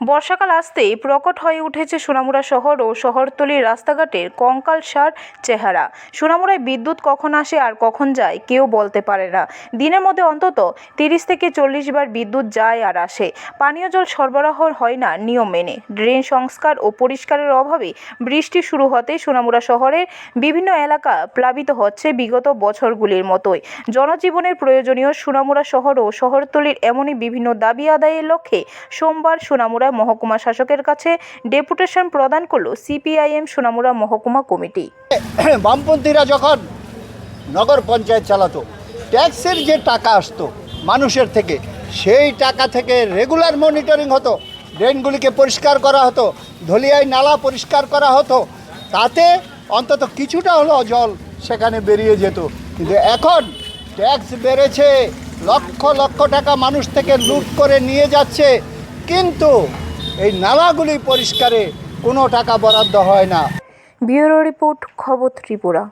বর্ষাকাল আসতেই প্রকট হয়ে উঠেছে সোনামুড়া শহর ও শহরতলির রাস্তাঘাটের কঙ্কালসার চেহারা। সোনামুড়ায় বিদ্যুৎ কখন আসে আর কখন যায় কেউ বলতে পারে না। দিনের মধ্যে অন্তত তিরিশ থেকে চল্লিশ বার বিদ্যুৎ যায় আর আসে। পানীয় জল সরবরাহ হয় না নিয়ম মেনে। ড্রেন সংস্কার ও পরিষ্কারের অভাবে বৃষ্টি শুরু হতে সোনামুড়া শহরের বিভিন্ন এলাকা প্লাবিত হচ্ছে বিগত বছরগুলির মতোই। জনজীবনের প্রয়োজনীয় সোনামুড়া শহর ও শহরতলির এমনই বিভিন্ন দাবি আদায়ের লক্ষ্যে সোমবার সোনামুড়া মহকুমা শাসকের কাছে ডেপুটেশন প্রদান করল সিপিআইএম সোনামুড়া মহকুমা কমিটি। বামপন্থীরা যখন নগর পঞ্চায়েত চালাতো, ট্যাক্সের যে টাকা আসতো মানুষের থেকে, সেই টাকা থেকে রেগুলার মনিটরিং হতো, ড্রেনগুলিকে পরিষ্কার করা হতো, ধলিয়ায় নালা পরিষ্কার করা হতো, তাতে অন্তত কিছুটা হলো জল সেখানে বেরিয়ে যেত। কিন্তু এখন ট্যাক্স বেড়েছে, লক্ষ লক্ষ টাকা মানুষ থেকে লুট করে নিয়ে যাচ্ছে কিন্তু এই নালাগুলি পরিষ্কারে কোনো টাকা বরাদ্দ হয় না। ব্যুরো রিপোর্ট খবর ত্রিপুরা।